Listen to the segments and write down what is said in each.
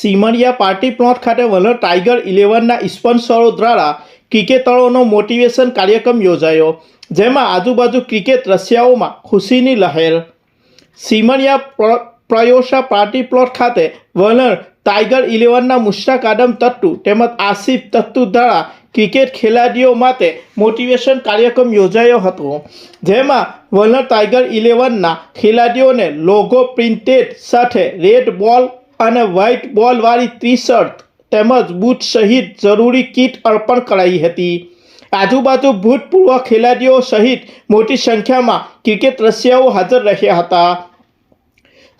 સીમરિયા party plot ખાતે વલણ tiger ઇલેવનના સ્પોન્સરો દ્વારા ક્રિકેટરોનો મોટિવેશન કાર્યક્રમ યોજાયો, જેમાં આજુબાજુ ક્રિકેટ રશિયાઓમાં ખુશીની લહેર. સીમરિયા પ્ર- પ્રયોશા પાર્ટી પ્લોટ ખાતે વલણ ટાઈગર ઇલેવનના મુશ્તાક આદમ તટ્ટુ તેમજ આસિફ તટ્ટુ દ્વારા ક્રિકેટ ખેલાડીઓ માટે મોટિવેશન કાર્યક્રમ યોજાયો હતો, જેમાં વલણ ટાઈગર ઇલેવનના ખેલાડીઓને લોગો પ્રિન્ટેડ સાથે રેડ બોલ અને વ્હાઇટ બોલવાળી ટી શર્ટ તેમજ બૂટ સહિત જરૂરી કીટ અર્પણ કરાઈ હતી. આજુબાજુ ભૂતપૂર્વ ખેલાડીઓ સહિત મોટી સંખ્યામાં ક્રિકેટ રશિયાઓ હાજર રહ્યા હતા.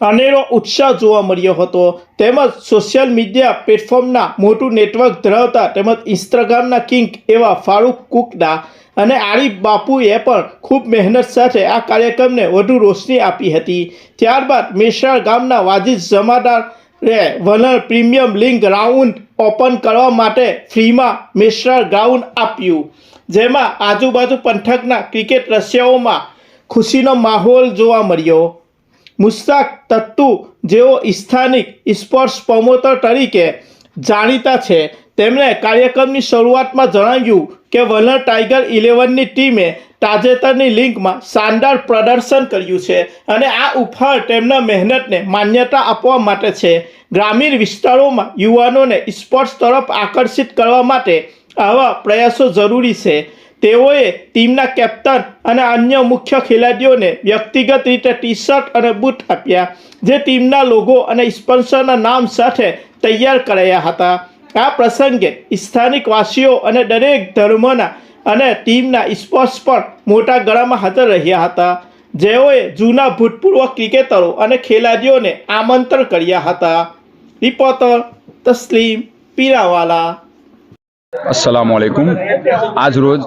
અનેરો ઉત્સાહ જોવા મળ્યો હતો. તેમજ સોશિયલ મીડિયા પ્લેટફોર્મના મોટું નેટવર્ક ધરાવતા તેમજ ઇન્સ્ટાગ્રામના કિંગ એવા ફારૂક કુકડા અને આરિફ બાપુએ પણ ખૂબ મહેનત સાથે આ કાર્યક્રમને વધુ રોશની આપી હતી. ત્યારબાદ મેસરાળ ગામના વાજીદ જમાદારે વલણ પ્રીમિયમ લિંક રાઉન્ડ ઓપન કરવા માટે ફ્રીમાં મિશ્ર ગ્રાઉન્ડ આપ્યું. જેમાં આજુબાજુ પંથકના ક્રિકેટ રસિયાઓમાં ખુશીનો માહોલ જોવા મળ્યો. મુસ્તાક તત્તુ જેઓ સ્થાનિક સ્પોર્ટ્સ પ્રમોટર તરીકે જાણીતા છે, તેમણે કાર્યક્રમની શરૂઆતમાં જણાવ્યું કે વલણ ટાઈગર ઇલેવનની ટીમે તાજેતરની લિંકમાં શાનદાર પ્રદર્શન કર્યું છે અને આ ઉપહાર તેમના મહેનતને માન્યતા આપવા માટે છે. ગ્રામીણ વિસ્તારોમાં યુવાનોને સ્પોર્ટ્સ તરફ આકર્ષિત કરવા માટે આવા પ્રયાસો જરૂરી છે. તેઓએ ટીમના કેપ્ટન અને અન્ય મુખ્ય ખેલાડીઓને વ્યક્તિગત રીતે ટી શર્ટ અને બૂટ આપ્યા, જે ટીમના લોગો અને સ્પોન્સરના નામ સાથે તૈયાર કરાયા હતા. આ પ્રસંગે સ્થાનિક વાસીઓ અને દરેક ધર્મના અને ટીમના સ્પોર્ટ્સ પણ મોટા ગળામાં હાજર રહ્યા હતા. જેઓએ જૂના ભૂતપૂર્વ ક્રિકેટરો અને ખેલાડીઓને આમંત્રણ કર્યા હતા. રિપોર્ટર તસ્લીમ પીરાવાલા. અસલામ આલેકુમ આજ રોજ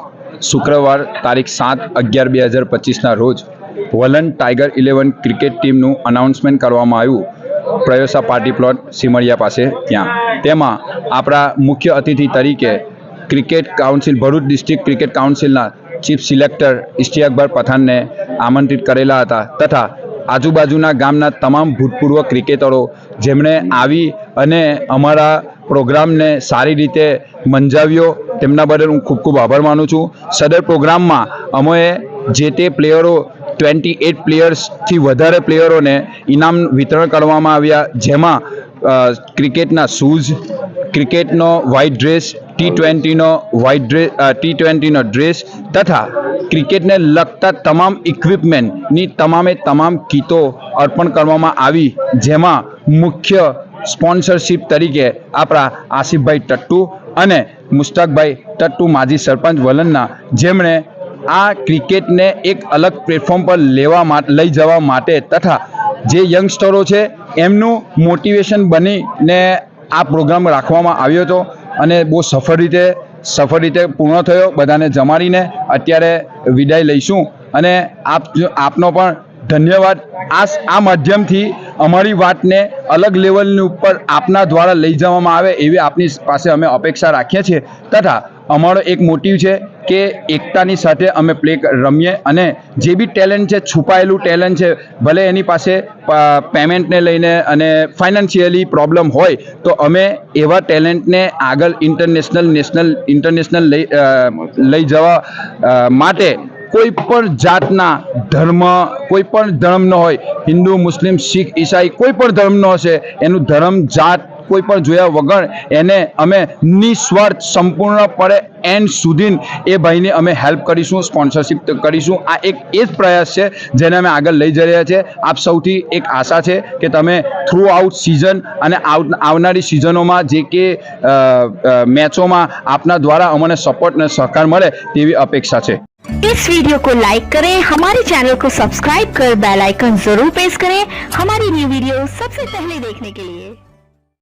શુક્રવાર તારીખ સાત અગિયાર બે હજાર પચીસના રોજ વલન ટાઈગર ઇલેવન ક્રિકેટ ટીમનું અનાઉન્સમેન્ટ કરવામાં આવ્યું. પ્રયોસા પાર્ટી પ્લોટ સિમરિયા પાસે ત્યાં. તેમાં આપણા મુખ્ય અતિથિ તરીકે cricket council, Bharuch district cricket કાઉન્સિલના chief selector Ishtiyakbar પઠાણને આમંત્રિત કરેલા હતા તથા આજુબાજુના ગામના તમામ ભૂતપૂર્વ ક્રિકેટરો જેમણે આવી અને અમારા પ્રોગ્રામને સારી રીતે મંજાવ્યો તેમના બદલ હું ખૂબ ખૂબ આભાર માનું છું. સદર પ્રોગ્રામમાં અમે જે તે પ્લેયરો ટ્વેન્ટી એટ પ્લેયર્સથી વધારે પ્લેયરોને ઇનામ વિતરણ કરવામાં આવ્યા. જેમાં ક્રિકેટના શૂઝ ક્રિકેટનો વ્હાઇટ ડ્રેસ ટી ટ્વેન્ટીનો વ્હાઇટ ડ્રેસ ટી ટ્વેન્ટીનો ડ્રેસ તથા ક્રિકેટને લગતા તમામ ઇક્વિપમેન્ટની તમામે તમામ કીતો અર્પણ કરવામાં આવી. જેમાં મુખ્ય સ્પોન્સરશિપ તરીકે આપણા આસિફભાઈ ટટ્ટુ અને મુસ્તાકભાઈ ટટ્ટુ માજી સરપંચ વલણના. જેમણે આ ક્રિકેટને એક અલગ પ્લેટફોર્મ પર લેવા લઈ જવા માટે તથા જે યંગસ્ટરો છે, એમનું મોટિવેશન બનીને આ પ્રોગ્રામ રાખવામાં આવ્યો હતો અને બહુ સફળ રીતે સફળ રીતે પૂર્ણ થયો. બધાને જમાડીને અત્યારે વિદાય લઈશું. અને આપ આપનો પણ ધન્યવાદ. આ આ માધ્યમથી અમારી વાતને અલગ લેવલની ઉપર આપના દ્વારા લઈ જવામાં આવે એવી આપની પાસે અમે અપેક્ષા રાખીએ છીએ. તથા અમારો એક મોટિવ છે કે એકતાની સાથે અમે પ્લે રમીએ અને જે બી ટેલેન્ટ છે, છુપાયેલું ટેલેન્ટ છે, ભલે એની પાસે પેમેન્ટને લઈને અને ફાઇનાન્શિયલી પ્રોબ્લેમ હોય, તો અમે એવા ટેલેન્ટને આગળ ઇન્ટરનેશનલ, નેશનલ, ઇન્ટરનેશનલ લઈ લઈ જવા માટે કોઈ પણ જાતના ધર્મ કોઈ પણ ધર્મનો હોય, હિન્દુ, મુસ્લિમ, શીખ, ઈસાઈ કોઈ પણ ધર્મનો હશે, એનું ધર્મ જાત કોઈ પણ જોયા વગર એને અમે નિસ્વાર્થ સંપૂર્ણપણે એન્ડ સુધી એ ભાઈને અમે હેલ્પ કરીશું સ્પોન્સરશિપ કરીશું આ એક એ જ પ્રયાસ છે જેને અમે આગળ લઈ જઈ રહ્યા છે આપ સૌથી એક આશા છે કે તમે થ્રુ આઉટ સિઝન અને આઉટ આવનારી સિઝનોમાં જે કે અ, અ, મેચોમાં આપના દ્વારા અમને સપોર્ટ અને સહકાર મળે તેવી અપેક્ષા છે इस वीडियो को लाइक करें हमारे चैनल को सब्सक्राइब कर बेल आइकन जरूर प्रेस करें हमारी न्यू वीडियो सबसे पहले देखने के लिए